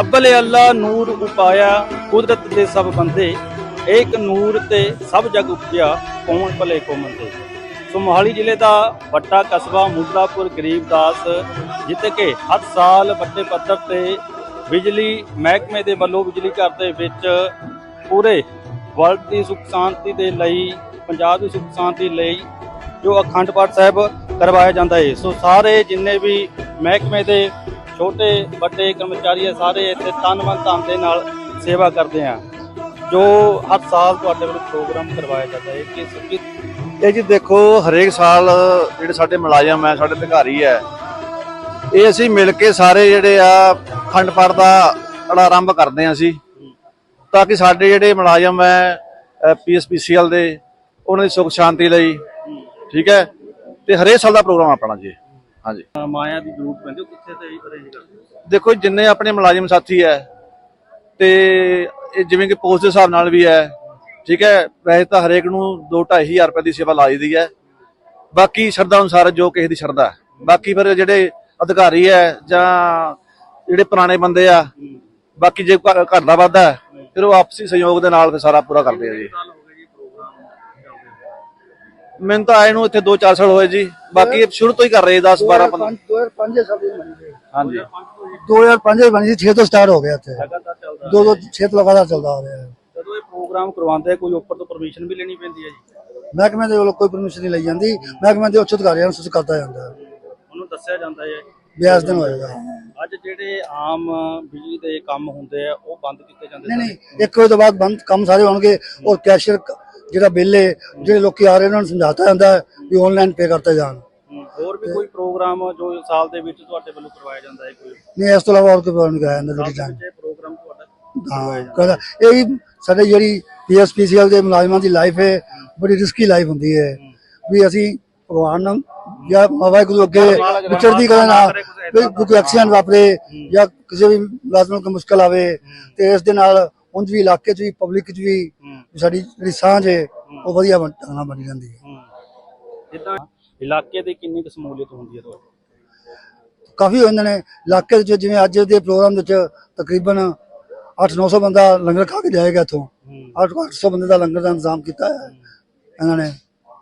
ਅਬਲੇ ਅੱਲਾ ਨੂਰ ਉਪਾਇਆ, ਕੁਦਰਤ ਦੇ ਸਭ ਬੰਦੇ, ਏਕ ਨੂਰ ਤੇ ਸਭ ਜਗ ਉਪਜਿਆ, ਕੌਣ ਭਲੇ ਕੋ ਮੰਦੇ? ਸੋ ਮੋਹਾਲੀ ਜ਼ਿਲ੍ਹੇ ਦਾ ਵੱਡਾ ਕਸਬਾ ਮੁੱਲਾਪੁਰ ਗਰੀਬਦਾਸ ਜਿੱਥੇ ਕਿ ਹਰ ਸਾਲ ਵੱਡੇ ਪੱਧਰ ਤੇ ਬਿਜਲੀ ਮਹਿਕਮੇ ਦੇ ਵੱਲੋਂ ਬਿਜਲੀ ਘਰ ਦੇ ਵਿੱਚ ਪੂਰੇ ਵਰਲਡ ਦੀ ਸੁਖ ਸ਼ਾਂਤੀ ਦੇ ਲਈ, ਪੰਜਾਬ ਦੀ ਸੁਖ ਸ਼ਾਂਤੀ ਲਈ ਜੋ ਅਖੰਡ ਪਾਠ ਸਾਹਿਬ ਕਰਵਾਇਆ ਜਾਂਦਾ ਹੈ ਸੋ ਸਾਰੇ ਜਿੰਨੇ ਵੀ ਮਹਿਕਮੇ ਦੇ ਛੋਟੇ ਵੱਡੇ ਕਰਮਚਾਰੀ ਹੈ ਸਾਰੇ ਇੱਥੇ ਤਨ ਮਨ ਧਨ ਦੇ ਨਾਲ ਸੇਵਾ ਕਰਦੇ ਆ, ਜੋ ਹਰ ਸਾਲ ਤੁਹਾਡੇ ਵੱਲੋਂ ਪ੍ਰੋਗਰਾਮ ਕਰਵਾਇਆ ਜਾਂਦਾ ਹੈ। ਕਿਸ ਇਹ ਜੀ ਦੇਖੋ, ਹਰੇਕ ਸਾਲ ਜਿਹੜੇ ਸਾਡੇ ਮੁਲਾਜ਼ਮ ਹੈ ਸਾਡੇ ਅਧਿਕਾਰੀ ਹੈ ਇਹ ਅਸੀਂ ਮਿਲ ਕੇ ਸਾਰੇ ਜਿਹੜੇ ਆ, ਖੰਡ ਪਾਠ ਦਾ ਜਿਹੜਾ ਆਰੰਭ ਕਰਦੇ ਹਾਂ ਅਸੀਂ, ਤਾਂ ਕਿ ਸਾਡੇ ਜਿਹੜੇ ਮੁਲਾਜ਼ਮ ਹੈ ਪੀਐਸਪੀਸੀਐਲ ਦੇ, ਉਹਨਾਂ ਦੀ ਸੁਖ ਸ਼ਾਂਤੀ ਲਈ, ਠੀਕ ਹੈ, ਤੇ ਹਰੇਕ ਸਾਲ ਦਾ ਪ੍ਰੋਗਰਾਮ ਆਪਣਾ ਜੀ। ਹਾਂਜੀ ਮਾਇਆ ਦੀ ਜ਼ਰੂਰਤ ਪੈਂਦੀ ਉਹ ਕਿੱਥੇ ਤੇ ਅਰੇਂਜ ਕਰਦੇ ਹੋ? ਦੇਖੋ ਜਿੰਨੇ ਆਪਣੇ ਮੁਲਾਜ਼ਮ ਸਾਥੀ ਹੈ ਤੇ ਇਹ ਜਿਵੇਂ ਕਿ ਪੋਸਟ ਦੇ ਹਿਸਾਬ ਨਾਲ ਵੀ ਹੈ ਠੀਕ ਹੈ ਵੈਸੇ ਤਾਂ ਹਰੇਕ ਨੂੰ 2-2500 ਰੁਪਏ ਦੀ ਸੇਵਾ ਲਾਈ ਦੀ ਹੈ ਬਾਕੀ ਸ਼ਰਧਾ ਅਨੁਸਾਰ ਜੋ ਕਿਸੇ ਦੀ ਸ਼ਰਧਾ ਹੈ। ਬਾਕੀ ਫਿਰ ਜਿਹੜੇ ਅਧਿਕਾਰੀ ਹੈ ਜਾਂ ਜਿਹੜੇ ਪੁਰਾਣੇ ਬੰਦੇ ਆ ਬਾਕੀ ਜੇ ਘ- ਘਰ ਦਾ ਵਾਧਾ ਹੈ, ਫਿਰ ਉਹ ਆਪਸੀ ਸਹਿਯੋਗ ਦੇ ਨਾਲ ਫਿਰ ਸਾਰਾ ਪੂਰਾ ਕਰਦੇ ਆ ਜੀ ਮੈਨੂੰ ਤਾਂ ਆਏ ਨੂੰ ਇੱਥੇ 2-4 ਸਾਲ ਹੋਏ ਜੀ। ਬਾਕੀ ਸ਼ੁਰੂ ਤੋਂ ਹੀ ਕਰ ਰਹੇ 10 12 15 2005 ਸਾਲ ਦੀ ਬਣੀ ਸੀ। ਹਾਂਜੀ। 2005 ਚ ਬਣੀ ਸੀ 6 ਤੋਂ ਸਟਾਰਟ ਹੋ ਗਿਆ ਇੱਥੇ। ਲਗਾਤਾਰ ਚੱਲਦਾ ਦੋ ਦੋ 6 ਤੋਂ ਲਗਾਤਾਰ ਚੱਲਦਾ ਆ ਰਿਹਾ। ਹੈ ਜਦੋਂ ਇਹ ਪ੍ਰੋਗਰਾਮ ਕਰਵਾਉਂਦੇ ਕੋਈ ਉੱਪਰ ਤੋਂ ਪਰਮਿਸ਼ਨ ਵੀ ਲੈਣੀ ਪੈਂਦੀ ਹੈ ਜੀ? ਮਹਿਕਮੇ ਦੇ ਵੱਲੋਂ ਕੋਈ ਪਰਮਿਸ਼ਨ ਨਹੀਂ ਲਈ ਜਾਂਦੀ। ਮਹਿਕਮੇ ਦੇ ਉੱਚ ਅਧਿਕਾਰੀਆਂ ਨੂੰ ਸੂਚਿਤ ਕਰਤਾ ਜਾਂਦਾ। ਹੈ ਉਹਨੂੰ ਦੱਸਿਆ ਜਾਂਦਾ ਹੈ। ਵਿਆਜ ਦਿਨ ਹੋਏਗਾ। ਅੱਜ ਜਿਹੜੇ ਆਮ ਬਿਜਲੀ ਦੇ ਕੰਮ ਹੁੰਦੇ ਆ ਉਹ ਬੰਦ ਕੀਤੇ ਜਾਂਦੇ ਨਹੀਂ ਨਹੀਂ ਇੱਕ ਵਜੇ ਤੋਂ ਬਾਅਦ ਬੰਦ ਕੰਮ ਸਾਰੇ ਹੋਣਗੇ ਔਰ ਕੈਸ਼ੀਅਰ ਜਿਹੜਾ ਬਿੱਲ ਹੈ ਜਿਹੜੇ ਲੋਕੀ ਆ ਰਹੇ ਉਹਨਾਂ ਨੂੰ ਸਮਝਾਤਾ ਜਾਂਦਾ ਹੈ ਵੀ ਆਨਲਾਈਨ ਪੇ ਕਰਤੇ ਜਾਣ। ਹੋਰ ਵੀ ਕੋਈ ਪ੍ਰੋਗਰਾਮ ਜੋ ਸਾਲ ਦੇ ਵਿੱਚ ਤੁਹਾਡੇ ਵੱਲੋਂ ਕਰਵਾਇਆ ਜਾਂਦਾ ਹੈ ਕੋਈ? ਨਹੀਂ ਇਸ ਤੋਂ ਇਲਾਵਾ ਹੋਰ ਕੋਈ ਪ੍ਰੋਗਰਾਮ ਨਹੀਂ ਕਰਾਇਆ ਜਾਂਦਾ ਜਾਣ। ਇਹ ਪ੍ਰੋਗਰਾਮ ਤੁਹਾਡਾ ਹਾਂ ਕਹਿੰਦਾ ਇਹ ਸਾਡੇ ਜਿਹੜੀ ਪੀਐਸਪੀਸੀਐਲ ਦੇ ਮੁਲਾਜ਼ਮਾਂ ਦੀ ਲਾਈਫ ਹੈ ਬੜੀ ਰਿਸਕੀ ਲਾਈਫ ਹੁੰਦੀ ਹੈ। ਵੀ ਅਸੀਂ ਭਗਵਾਨ ਨਾਲ ਜਾਂ ਵਾਹਿਗੁਰੂ ਅੱਗੇ ਵਿਚਰਦੀ ਕਰਾਂ ਨਾ ਕੋਈ ਐਕਸੀਡੈਂਟ ਵਾਪਰੇ ਜਾਂ ਕਿਸੇ ਵੀ ਮੁਲਾਜ਼ਮ ਨੂੰ ਕੋਈ ਮੁਸ਼ਕਲ ਆਵੇ ਤੇ ਇਸ ਦੇ ਨਾਲ ਉਂਝ ਵੀ ਇਲਾਕੇ 'ਚ ਵੀ ਪਬਲਿਕ 'ਚ ਵੀ ਸਾਡੀ ਜਿਹੜੀ ਸਾਂਝ ਹੈ। ਉਹ ਵਧੀਆ ਬਣ ਢੰਗ ਨਾਲ ਬਣੀ ਜਾਂਦੀ ਹੈ। ਜਿੱਦਾਂ ਇਲਾਕੇ ਦੀ ਕਿੰਨੀ ਕੁ ਸਮੂਲੀਅਤ ਹੁੰਦੀ ਹੈ ਤੁਹਾਡੀ? ਕਾਫੀ ਹੋ ਜਾਂਦੇ ਨੇ। ਇਲਾਕੇ 'ਚ ਜਿਵੇਂ ਅੱਜ ਦੇ ਪ੍ਰੋਗਰਾਮ ਵਿੱਚ ਤਕਰੀਬਨ 8-900 ਬੰਦਾ ਲੰਗਰ ਖਾ ਕੇ ਜਾਏਗਾ ਇੱਥੋਂ। 800 ਬੰਦੇ ਦਾ ਲੰਗਰ ਦਾ ਇੰਤਜ਼ਾਮ ਕੀਤਾ ਹੈ। ਇਹਨਾਂ ਨੇ।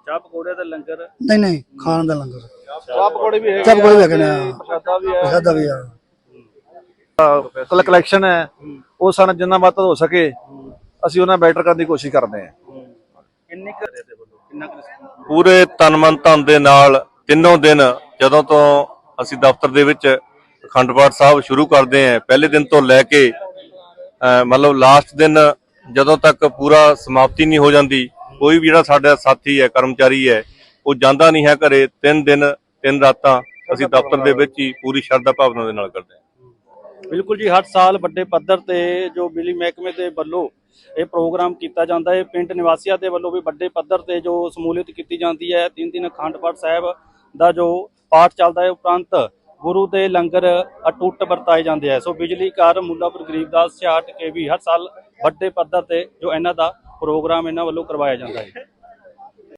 ਚਾਹ ਪਕੌੜੇ ਦਾ ਲੰਗਰ? ਨਹੀਂ ਨਹੀਂ ਖਾਣ ਦਾ ਲੰਗਰ। ਚਾਹ ਪਕੌੜੇ ਵੀ ਵੇਖਣੇ ਨੇ ਪ੍ਰਸ਼ਾਦਾ ਵੀ ਹੈ। ਪ੍ਰਸ਼ਾਦਾ ਵੀ ਆ। ਕਲ ਕਲੈਕਸ਼ਨ ਹੈ। ਉਹ ਸਾਨੂੰ ਜਿੰਨਾ ਵੱਧ ਹੋ ਸਕੇ ਅਸੀਂ ਉਹਨਾਂ ਬੈਟਰ ਕਰਨ ਦੀ ਕੋਸ਼ਿਸ਼ ਕਰਦੇ ਹਾਂ। ਕਿੰਨੀ? ਪੂਰੇ ਤਨ ਮਨ ਧਨ ਦੇ ਨਾਲ ਤਿੰਨੋਂ ਦਿਨ ਜਦੋਂ ਤੋਂ ਅਸੀਂ ਦਫ਼ਤਰ ਦੇ ਵਿੱਚ ਅਖੰਡ ਪਾਠ ਸਾਹਿਬ ਸ਼ੁਰੂ ਕਰਦੇ ਹਾਂ ਪਹਿਲੇ ਦਿਨ ਤੋਂ ਲੈ ਕੇ ਮਤਲਬ ਲਾਸਟ ਦਿਨ ਜਦੋਂ ਤੱਕ ਪੂਰਾ ਸਮਾਪਤੀ ਨਹੀਂ ਹੋ ਜਾਂਦੀ ਕੋਈ ਵੀ ਜਿਹੜਾ ਸਾਡਾ ਸਾਥੀ ਹੈ ਕਰਮਚਾਰੀ ਹੈ ਉਹ ਜਾਂਦਾ ਨਹੀਂ ਹੈ ਘਰੇ ਤਿੰਨ ਦਿਨ ਤਿੰਨ ਰਾਤਾਂ ਅਸੀਂ ਦਫ਼ਤਰ ਦੇ ਵਿੱਚ ਹੀ ਪੂਰੀ ਸ਼ਰਧਾ ਭਾਵਨਾ ਦੇ ਨਾਲ ਕਰਦੇ ਹਾਂ। ਬਿਲਕੁਲ ਜੀ, ਹਰ ਸਾਲ ਵੱਡੇ ਪੱਧਰ ਤੇ ਜੋ ਬਿਜਲੀ ਮਹਿਕਮੇ ਦੇ ਵੱਲੋਂ ਇਹ ਪ੍ਰੋਗਰਾਮ ਕੀਤਾ ਜਾਂਦਾ ਹੈ, ਪਿੰਡ ਨਿਵਾਸੀਆਂ ਦੇ ਵੱਲੋਂ ਵੀ ਵੱਡੇ ਪੱਧਰ ਤੇ ਜੋ ਸਮੂਲੀਅਤ ਕੀਤੀ ਜਾਂਦੀ ਹੈ। ਤਿੰਨ ਦਿਨ ਅਖੰਡ ਪਾਠ ਸਾਹਿਬ ਦਾ ਜੋ ਪਾਠ ਚੱਲਦਾ ਹੈ, ਉਪਰੰਤ ਗੁਰੂ ਦੇ ਲੰਗਰ ਅਟੁੱਟ ਵਰਤਾਏ ਜਾਂਦੇ ਹੈ ਸੋ ਬਿਜਲੀ ਘਰ ਮੁੱਲਾਪੁਰ ਗਰੀਬਦਾਸ 66 ਕੇ ਵੀ ਹਰ ਸਾਲ ਵੱਡੇ ਪੱਧਰ ਤੇ ਜੋ ਇਹਨਾਂ ਦਾ ਪ੍ਰੋਗਰਾਮ ਇਹਨਾਂ ਵੱਲੋਂ ਕਰਵਾਇਆ ਜਾਂਦਾ ਹੈ।